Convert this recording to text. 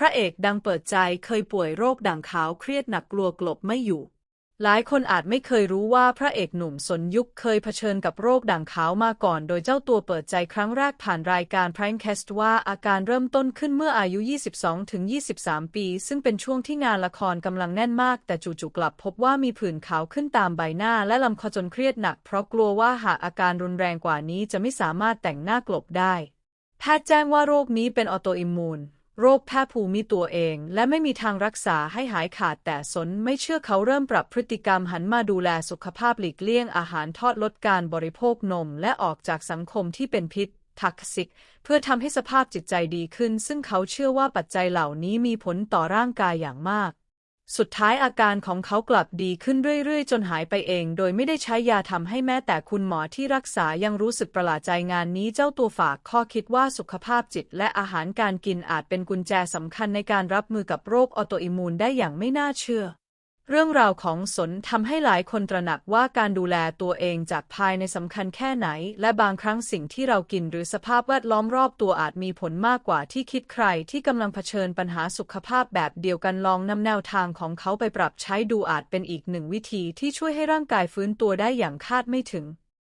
พระเอกดังเปิดใจเคยป่วยโรคด่างขาวเครียดหนักกลัวกลบไม่อยู่ หลายคนอาจไม่เคยรู้ว่าพระเอกหนุ่มสนยุคเคยเผชิญกับโรคด่างขาวมาก่อน โดยเจ้าตัวเปิดใจครั้งแรกผ่านรายการ Prank Cast ว่าอาการเริ่มต้นขึ้นเมื่ออายุ 22-23 ปี ซึ่งเป็นช่วงที่งานละครกำลังแน่นมาก แต่จู่ๆกลับพบว่ามีผื่นขาวขึ้นตามใบหน้า และลำคอจนเครียดหนัก เพราะกลัวว่าหากอาการรุนแรงกว่านี้จะไม่สามารถแต่งหน้ากลบได้แพทย์แจ้งว่าโรคนี้เป็นออโตอิมมูน โรคแพ้ภูมิตัวเอง และไม่มีทางรักษาให้หายขาดแต่สนไม่เชื่อเขาเริ่มปรับพฤติกรรมหันมาดูแลสุขภาพหลีกเลี่ยงอาหารทอดลดการบริโภคนม และออกจากสังคมที่เป็นพิษทักซิก เพื่อทำให้สภาพจิตใจดีขึ้น ซึ่งเขาเชื่อว่าปัจจัยเหล่านี้มีผลต่อร่างกายอย่างมาก สุดท้ายอาการของเขากลับดีขึ้นเรื่อยๆ จนหายไปเอง โดยไม่ได้ใช้ยาทำให้แม้แต่คุณหมอที่รักษายังรู้สึกประหลาดใจงานนี้เจ้าตัวฝากข้อคิดว่าสุขภาพจิตและอาหารการกินอาจเป็นกุญแจสำคัญในการรับมือกับโรคออโตอิมมูนได้อย่างไม่น่าเชื่อ เรื่องราวของสนทำให้หลายคนตระหนักว่าการดูแลตัวเองจากภายในสำคัญแค่ไหน และบางครั้งสิ่งที่เรากินหรือสภาพแวดล้อมรอบตัวอาจมีผลมากกว่าที่คิดใครที่กำลังเผชิญปัญหาสุขภาพแบบเดียวกันลองนำแนวทางของเขาไปปรับใช้ดูอาจเป็นอีกหนึ่งวิธีที่ช่วยให้ร่างกายฟื้นตัวได้อย่างคาดไม่ถึง